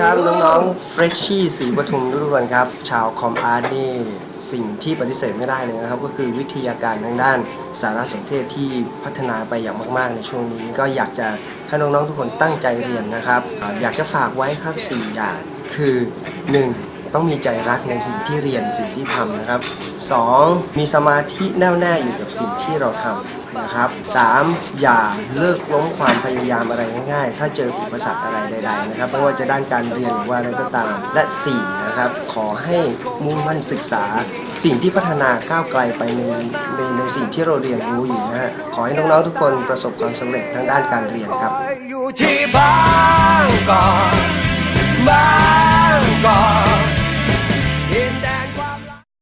ครับน้องๆเฟรชชี่สีปทุมทุกคนครับ ชาวคอมอาร์ตนี่สิ่งที่ปฏิเสธไม่ได้เลยนะครับ ก็คือวิทยาการทางด้านสารสนเทศที่พัฒนาไปอย่างมาก ๆ ในช่วงนี้ ก็อยากจะให้น้องๆทุกคนตั้งใจเรียนนะครับ อยากจะฝากไว้ครับสี่อย่างคือ 1. ต้องมีใจรักในสิ่งที่เรียนสิ่งที่ทำนะครับ 2. มีสมาธิแน่วแน่อยู่กับสิ่งที่เราทำนะครับ 3. อย่าเลิกล้มความพยายามอะไรง่ายๆ ถ้าเจออุปสรรคอะไรใดๆนะครับไม่ว่าจะด้านการเรียนหรือว่าอะไรก็ตาม และ 4. นะครับขอให้มุ่งมั่นศึกษา สิ่งที่พัฒนาก้าวไกลไปในในในสิ่งที่เราเรียนรู้อยู่นะฮะขอให้น้องๆทุกคนประสบความสำเร็จทางด้านการเรียนครับอยู่ที่บางกอกบา